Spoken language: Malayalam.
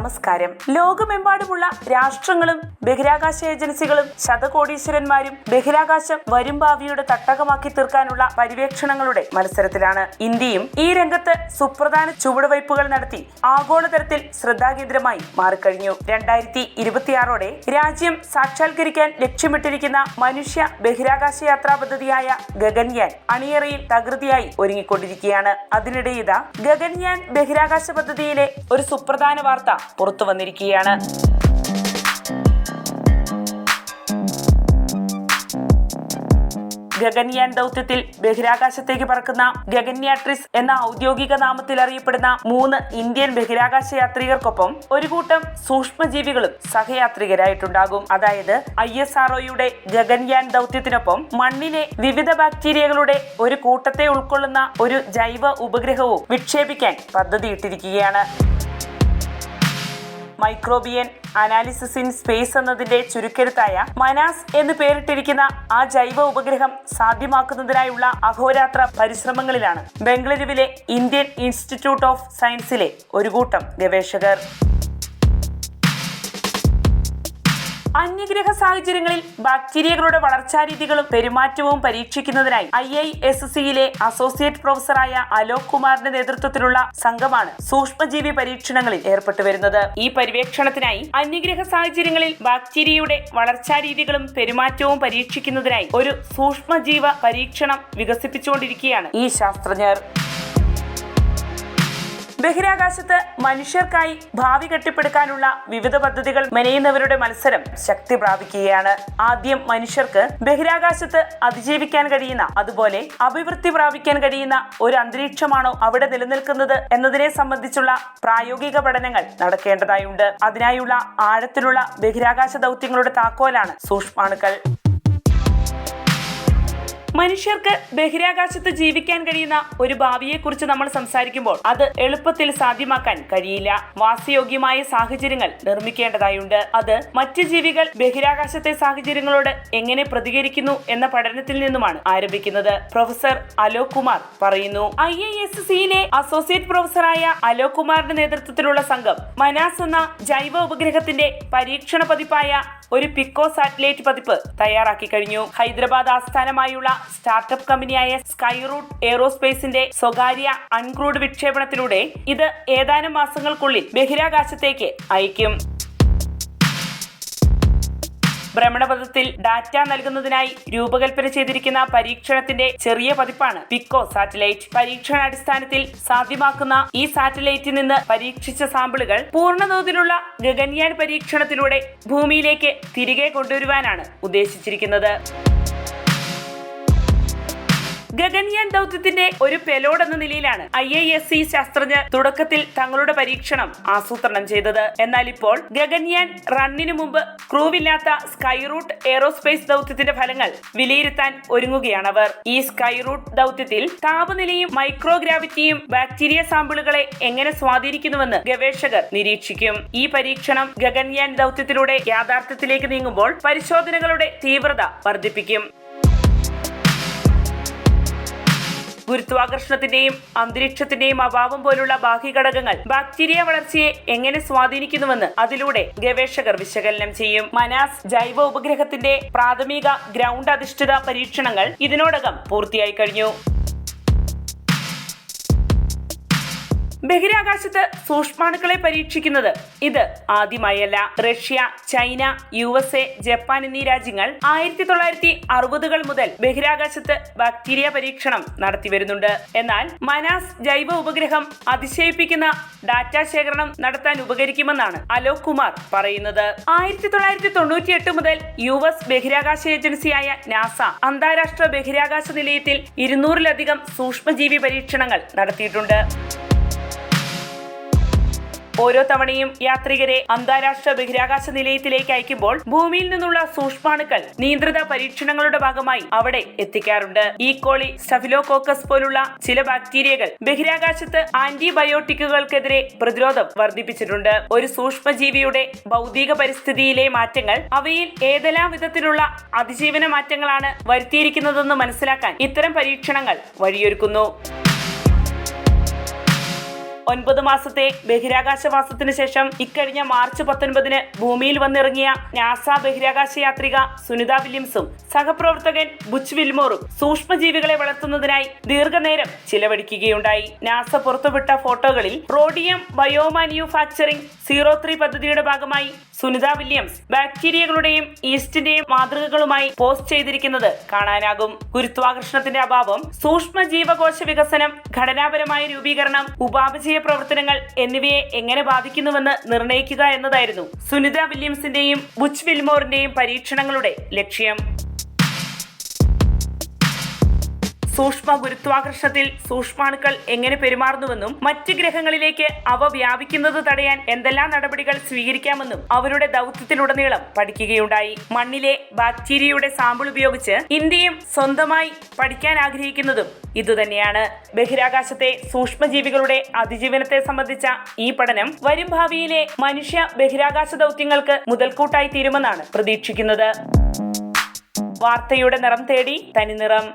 നമസ്കാരം. ലോകമെമ്പാടുമുള്ള രാഷ്ട്രങ്ങളും ബഹിരാകാശ ഏജൻസികളും ശതകോടീശ്വരന്മാരും ബഹിരാകാശം വരും ഭാവിയുടെ തട്ടകമാക്കി തീർക്കാനുള്ള പര്യവേക്ഷണങ്ങളുടെ മത്സരത്തിലാണ് ഇന്ത്യയും ഈ രംഗത്ത് സുപ്രധാന ചുവടുവയ്പുകൾ നടത്തി ആഗോളതലത്തിൽ ശ്രദ്ധാകേന്ദ്രമായി മാറിക്കഴിഞ്ഞു. രണ്ടായിരത്തി ഇരുപത്തിയാറോടെ രാജ്യം സാക്ഷാത്കരിക്കാൻ ലക്ഷ്യമിട്ടിരിക്കുന്ന മനുഷ്യ ബഹിരാകാശ യാത്രാ പദ്ധതിയായ ഗഗൻയാൻ അണിയറയിൽ തകൃതിയായി ഒരുങ്ങിക്കൊണ്ടിരിക്കുകയാണ്. അതിനിടെ ഇതാ ഗഗൻയാൻ ബഹിരാകാശ പദ്ധതിയിലെ ഒരു സുപ്രധാന വാർത്ത പുറത്തു വന്നിരിക്കുകയാണ്. ഗഗൻയാൻ ദൗത്യത്തിൽ ബഹിരാകാശത്തേക്ക് പറക്കുന്ന ഗഗന്യാട്രിസ് എന്ന ഔദ്യോഗിക നാമത്തിൽ അറിയപ്പെടുന്ന മൂന്ന് ഇന്ത്യൻ ബഹിരാകാശ യാത്രികർക്കൊപ്പം ഒരു കൂട്ടം സൂക്ഷ്മജീവികളും സഹയാത്രികരായിട്ടുണ്ടാകും. അതായത് ഐ എസ് ആർഒയുടെ ഗഗൻയാൻ ദൗത്യത്തിനൊപ്പം മണ്ണിലെ വിവിധ ബാക്ടീരിയകളുടെ ഒരു കൂട്ടത്തെ ഉൾക്കൊള്ളുന്ന ഒരു ജൈവ ഉപഗ്രഹവും വിക്ഷേപിക്കാൻ പദ്ധതിയിട്ടിരിക്കുകയാണ്. മൈക്രോബിയൻ അനാലിസിസ് ഇൻ സ്പേസ് എന്നതിന്റെ ചുരുക്കെഴുത്തായ മനാസ് എന്ന് പേരിട്ടിരിക്കുന്ന ആ ജൈവ ഉപഗ്രഹം സാധ്യമാക്കുന്നതിനായുള്ള അഹോരാത്ര പരിശ്രമങ്ങളിലാണ് ബംഗളൂരുവിലെ ഇന്ത്യൻ ഇൻസ്റ്റിറ്റ്യൂട്ട് ഓഫ് സയൻസിലെ ഒരു കൂട്ടം ഗവേഷകർ. അന്യഗ്രഹ സാഹചര്യങ്ങളിൽ ബാക്ടീരിയകളുടെ വളർച്ചാരീതികളും പെരുമാറ്റവും പരീക്ഷിക്കുന്നതിനായി ഐ ഐ എസ് സിയിലെ അസോസിയേറ്റ് പ്രൊഫസറായ അലോക് കുമാറിന്റെ നേതൃത്വത്തിലുള്ള സംഘമാണ് സൂക്ഷ്മജീവി പരീക്ഷണങ്ങളിൽ ഏർപ്പെട്ടു വരുന്നത്. ഈ പര്യവേക്ഷണത്തിനായി അന്യഗ്രഹ സാഹചര്യങ്ങളിൽ ബാക്ടീരിയയുടെ വളർച്ചാ രീതികളും പെരുമാറ്റവും പരീക്ഷിക്കുന്നതിനായി ഒരു സൂക്ഷ്മജീവ പരീക്ഷണം വികസിപ്പിച്ചുകൊണ്ടിരിക്കുകയാണ് ഈ ശാസ്ത്രജ്ഞർ. ബഹിരാകാശത്ത് മനുഷ്യർക്കായി ഭാവി കെട്ടിപ്പടുക്കാനുള്ള വിവിധ പദ്ധതികൾ മെനയുന്നവരുടെ മത്സരം ശക്തി പ്രാപിക്കുകയാണ്. ആദ്യം മനുഷ്യർക്ക് ബഹിരാകാശത്ത് അതിജീവിക്കാൻ കഴിയുന്ന അതുപോലെ അഭിവൃദ്ധി പ്രാപിക്കാൻ കഴിയുന്ന ഒരു അന്തരീക്ഷമാണോ അവിടെ നിലനിൽക്കുന്നത് എന്നതിനെ സംബന്ധിച്ചുള്ള പ്രായോഗിക പഠനങ്ങൾ നടക്കേണ്ടതായുണ്ട്. അതിനായുള്ള ആഴത്തിലുള്ള ബഹിരാകാശ ദൗത്യങ്ങളുടെ താക്കോലാണ് സൂക്ഷ്മാണുക്കൾ. മനുഷ്യർക്ക് ബഹിരാകാശത്ത് ജീവിക്കാൻ കഴിയുന്ന ഒരു ഭാവിയെക്കുറിച്ച് നമ്മൾ സംസാരിക്കുമ്പോൾ അത് എളുപ്പത്തിൽ സാധ്യമാക്കാൻ കഴിയില്ല. വാസയോഗ്യമായ സാഹചര്യങ്ങൾ നിർമ്മിക്കേണ്ടതായുണ്ട്. അത് മറ്റ് ജീവികൾ ബഹിരാകാശത്തെ സാഹചര്യങ്ങളോട് എങ്ങനെ പ്രതികരിക്കുന്നു എന്ന പഠനത്തിൽ നിന്നുമാണ് ആരംഭിക്കുന്നത്. പ്രൊഫസർ അലോക് കുമാർ പറയുന്നു ഐ ഐ എസ് സിയിലെ അസോസിയേറ്റ് പ്രൊഫസറായ അലോക് കുമാറിന്റെ നേതൃത്വത്തിലുള്ള സംഘം മനാസ് എന്ന ജൈവ ഉപഗ്രഹത്തിന്റെ പരീക്ഷണ പതിപ്പായ ഒരു പിക്കോ സാറ്റലൈറ്റ് പതിപ്പ് തയ്യാറാക്കി കഴിഞ്ഞു. ഹൈദരാബാദ് ആസ്ഥാനമായുള്ള സ്റ്റാർട്ടപ്പ് കമ്പനിയായ സ്കൈറൂട്ട് എയറോസ്പേസിന്റെ സ്വകാര്യ അൺക്രൂഡ് വിക്ഷേപണത്തിലൂടെ ഇത് ഏതാനും മാസങ്ങൾക്കുള്ളിൽ ബഹിരാകാശത്തേക്ക് അയക്കും. ഭ്രമണപഥത്തിൽ ഡാറ്റ നൽകുന്നതിനായി രൂപകൽപ്പന ചെയ്തിരിക്കുന്ന പരീക്ഷണത്തിന്റെ ചെറിയ പതിപ്പാണ് പിക്കോ സാറ്റലൈറ്റ് പരീക്ഷണാടിസ്ഥാനത്തിൽ സാധ്യമാക്കുന്ന ഈ സാറ്റലൈറ്റിൽ നിന്ന് പരീക്ഷിച്ച സാമ്പിളുകൾ പൂർണതോതിലുള്ള ഗഗൻയാൻ പരീക്ഷണത്തിലൂടെ ഭൂമിയിലേക്ക് തിരികെ കൊണ്ടുവരുവാനാണ് ഉദ്ദേശിച്ചിരിക്കുന്നത്. ഗഗൻയാൻ ദൗത്യത്തിന്റെ ഒരു പെലോഡ് എന്ന നിലയിലാണ് ഐ ഐ എസ് സി ശാസ്ത്രജ്ഞർ തുടക്കത്തിൽ തങ്ങളുടെ പരീക്ഷണം ആസൂത്രണം ചെയ്തത്. എന്നാൽ ഇപ്പോൾ ഗഗൻയാൻ റണ്ണിന് മുമ്പ് ക്രൂവില്ലാത്ത സ്കൈറൂട്ട് എയറോസ്പേസ് ദൗത്യത്തിന്റെ ഫലങ്ങൾ വിലയിരുത്താൻ ഒരുങ്ങുകയാണവർ. ഈ സ്കൈറൂട്ട് ദൗത്യത്തിൽ താപനിലയും മൈക്രോഗ്രാവിറ്റിയും ബാക്ടീരിയ സാമ്പിളുകളെ എങ്ങനെ സ്വാധീനിക്കുന്നുവെന്ന് ഗവേഷകർ നിരീക്ഷിക്കും. ഈ പരീക്ഷണം ഗഗൻയാൻ ദൗത്യത്തിലൂടെ യാഥാർത്ഥ്യത്തിലേക്ക് നീങ്ങുമ്പോൾ പരിശോധനകളുടെ തീവ്രത വർദ്ധിപ്പിക്കും. ഗുരുത്വാകർഷണത്തിന്റെയും അന്തരീക്ഷത്തിന്റെയും അഭാവം പോലുള്ള ബാഹ്യഘടകങ്ങൾ ബാക്ടീരിയ വളർച്ചയെ എങ്ങനെ സ്വാധീനിക്കുന്നുവെന്ന് അതിലൂടെ ഗവേഷകർ വിശകലനം ചെയ്യും. മനാസ് ജൈവ ഉപഗ്രഹത്തിന്റെ പ്രാഥമിക ഗ്രൗണ്ട് അധിഷ്ഠിത പരീക്ഷണങ്ങൾ ഇതിനോടകം പൂർത്തിയായി കഴിഞ്ഞു. ബഹിരാകാശത്ത് സൂക്ഷ്മാണുക്കളെ പരീക്ഷിക്കുന്നത് ഇത് ആദ്യമായല്ല. Russia China U S A Japan എന്നീ രാജ്യങ്ങൾ ആയിരത്തി തൊള്ളായിരത്തി അറുപതുകൾ മുതൽ ബഹിരാകാശത്ത് ബാക്ടീരിയ പരീക്ഷണം നടത്തിവരുന്നുണ്ട് എന്നാൽ മനാസ് ജൈവ ഉപഗ്രഹം അതിശയിപ്പിക്കുന്ന ഡാറ്റ ശേഖരണം നടത്താൻ ഉപകരിക്കുമെന്നാണ് അലോക് കുമാർ പറയുന്നത്. ആയിരത്തി തൊള്ളായിരത്തി തൊണ്ണൂറ്റി എട്ട് മുതൽ യു എസ് ബഹിരാകാശ ഏജൻസിയായ നാസ അന്താരാഷ്ട്ര ബഹിരാകാശ നിലയത്തിൽ ഇരുന്നൂറിലധികം സൂക്ഷ്മജീവി പരീക്ഷണങ്ങൾ നടത്തിയിട്ടുണ്ട്. ഓരോ തവണയും യാത്രികരെ അന്താരാഷ്ട്ര ബഹിരാകാശ നിലയത്തിലേക്ക് അയക്കുമ്പോൾ ഭൂമിയിൽ നിന്നുള്ള സൂക്ഷ്മാണുക്കൾ നിയന്ത്രിത പരീക്ഷണങ്ങളുടെ ഭാഗമായി അവിടെ എത്തിക്കാറുണ്ട്. ഈ കോളി സ്റ്റഫിലോകോക്കസ് പോലുള്ള ചില ബാക്ടീരിയകൾ ബഹിരാകാശത്ത് ആന്റിബയോട്ടിക്കുകൾക്കെതിരെ പ്രതിരോധം വർദ്ധിപ്പിച്ചിട്ടുണ്ട്. ഒരു സൂക്ഷ്മജീവിയുടെ ഭൗതിക പരിസ്ഥിതിയിലെ മാറ്റങ്ങൾ അവയിൽ ഏതെല്ലാം വിധത്തിലുള്ള അതിജീവന മാറ്റങ്ങളാണ് വരുത്തിയിരിക്കുന്നതെന്ന് മനസ്സിലാക്കാൻ ഇത്തരം പരീക്ഷണങ്ങൾ വഴിയൊരുക്കുന്നു. ഒൻപത് മാസത്തെ ബഹിരാകാശവാസത്തിനു ശേഷം ഇക്കഴിഞ്ഞ മാർച്ച് പത്തൊൻപതിന് ഭൂമിയിൽ വന്നിറങ്ങിയ നാസ ബഹിരാകാശ യാത്രിക സുനിത വില്യംസും സഹപ്രവർത്തകൻ ബുച്ച് വിൽമോറും സൂക്ഷ്മജീവികളെ വളർത്തുന്നതിനായി ദീർഘനേരം ചിലവഴിക്കുകയുണ്ടായി. നാസ പുറത്തുവിട്ട ഫോട്ടോകളിൽ റോഡിയം ബയോമാനുഫാക്ചറിംഗ് സീറോ ത്രീ പദ്ധതിയുടെ ഭാഗമായി സുനിത വില്യംസ് ബാക്ടീരിയകളുടെയും ഈസ്റ്റിന്റെയും മാതൃകകളുമായി പോസ്റ്റ് ചെയ്തിരിക്കുന്നത് കാണാനാകും. ഗുരുത്വാകർഷണത്തിന്റെ അഭാവം സൂക്ഷ്മ ജീവകോശ വികസനം ഘടനാപരമായ രൂപീകരണം ഉപാപചയ പ്രവർത്തനങ്ങൾ എന്നിവയെ എങ്ങനെ ബാധിക്കുന്നുവെന്ന് നിർണയിക്കുക എന്നതായിരുന്നു സുനിത വില്യംസിന്റെയും ബുച്ച് വിൽമോറിന്റെയും പരീക്ഷണങ്ങളുടെ ലക്ഷ്യം. സൂക്ഷ്മ ഗുരുത്വാകർഷണത്തിൽ സൂക്ഷ്മാണുക്കൾ എങ്ങനെ പെരുമാറുന്നുവെന്നും മറ്റ് ഗ്രഹങ്ങളിലേക്ക് അവ വ്യാപിക്കുന്നത് തടയാൻ എന്തെല്ലാം നടപടികൾ സ്വീകരിക്കാമെന്നും അവരുടെ ദൗത്യത്തിലുടനീളം പഠിക്കുകയുണ്ടായി. മണ്ണിലെ ബാക്ടീരിയയുടെ സാമ്പിൾ ഉപയോഗിച്ച് ഇന്ത്യയും സ്വന്തമായി പഠിക്കാൻ ആഗ്രഹിക്കുന്നതും ഇതുതന്നെയാണ്. ബഹിരാകാശത്തെ സൂക്ഷ്മജീവികളുടെ അതിജീവനത്തെ സംബന്ധിച്ച ഈ പഠനം വരും ഭാവിയിലെ മനുഷ്യ ബഹിരാകാശ ദൗത്യങ്ങൾക്ക് മുതൽക്കൂട്ടായി തീരുമെന്നാണ് പ്രതീക്ഷിക്കുന്നത്. വാർത്തയുടെ നിറം തേടി തനിനിറം.